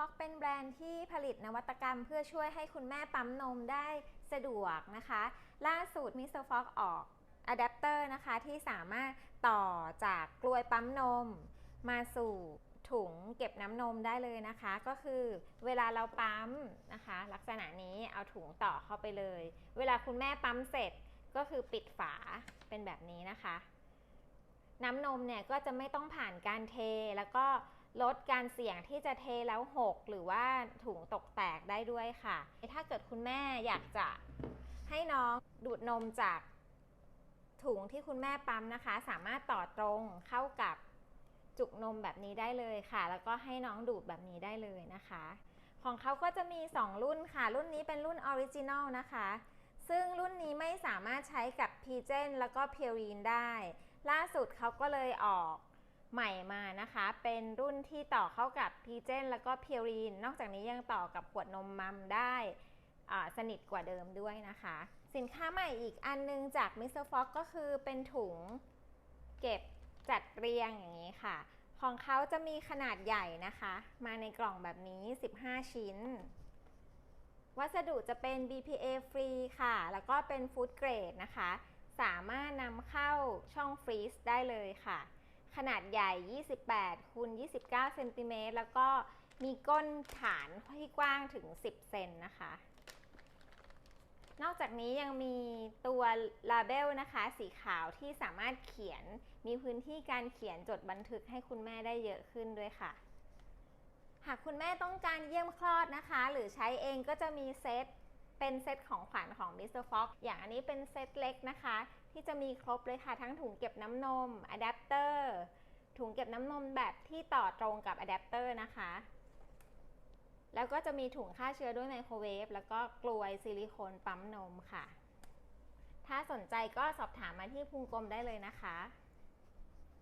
Fox เป็นแบรนด์ที่ผลิตนวัตกรรม เพื่อช่วยให้คุณแม่ปั๊มนมได้สะดวกนะคะ ล่าสุด Mr. Fox ออกอะแดปเตอร์นะคะที่สามารถต่อจากกลวยปั๊มนม มาสู่ถุงเก็บน้ำนมได้เลยนะคะ ก็คือเวลาเราปั๊มนะคะ ลักษณะนี้เอาถุงต่อเข้าไปเลย เวลาคุณแม่ปั๊มเสร็จก็คือปิดฝาเป็นแบบนี้นะคะ น้ำนมเนี่ยก็จะไม่ต้องผ่านการเทแล้วก็ ลดการเสี่ยงที่จะเทแล้วหกหรือว่าถุงตกแตกได้ด้วยค่ะ ถ้าเกิดคุณแม่อยากจะให้น้องดูดนมจากถุงที่คุณแม่ปั๊มนะคะ สามารถต่อตรงเข้ากับจุกนมแบบนี้ได้เลยค่ะ แล้วก็ให้น้องดูดแบบนี้ได้เลยนะคะ ของเขาก็จะมี 2 รุ่นค่ะ รุ่นนี้เป็นรุ่นออริจินอลนะคะ ซึ่งรุ่นนี้ไม่สามารถใช้กับพีเจนแล้วก็เพียรีนได้ ล่าสุดเขาก็เลยออก ใหม่มานะคะ เป็นรุ่นที่ต่อเข้ากับพีเจนแล้วก็เพียรีน นอกจากนี้ยังต่อกับขวดนมมัมได้สนิทกว่าเดิมด้วยนะคะ สินค้าใหม่อีกอันนึงจาก Mr. Fox ก็คือเป็นถุงเก็บจัดเรียงอย่างนี้ค่ะ ของเขาจะมีขนาดใหญ่นะคะ มาในกล่องแบบนี้ 15 ชิ้น วัสดุจะเป็น BPA ฟรีค่ะ แล้วก็เป็นฟู้ดเกรดนะคะ สามารถนำเข้าช่องฟรีซได้เลยค่ะ ขนาดใหญ่ 28คูณ29เซนติเมตรแล้วก็มีก้นฐานที่กว้างถึง 10 เซนนะคะ นอกจากนี้ยังมีตัวลาเบลนะคะ สีขาวที่สามารถเขียน มีพื้นที่การเขียนจดบันทึกให้คุณแม่ได้เยอะขึ้นด้วยค่ะ หากคุณแม่ต้องการเยี่ยมคลอดนะคะ หรือใช้เองก็จะมีเซต เป็นเซตของขวัญของ Mr. Fox อย่างอันนี้เป็นเซตเล็กนะคะ ที่จะมีครบเลยค่ะ ทั้งถุงเก็บน้ำนมอะแดปเตอร์ถุงเก็บน้ำนมแบบที่ต่อตรงกับอะแดปเตอร์นะคะ แล้วก็จะมีถุงฆ่าเชื้อด้วยไมโครเวฟแล้วก็กลวยซิลิโคนปั๊มนมค่ะ ถ้าสนใจก็สอบถามมาที่พุงกลมได้เลยนะคะ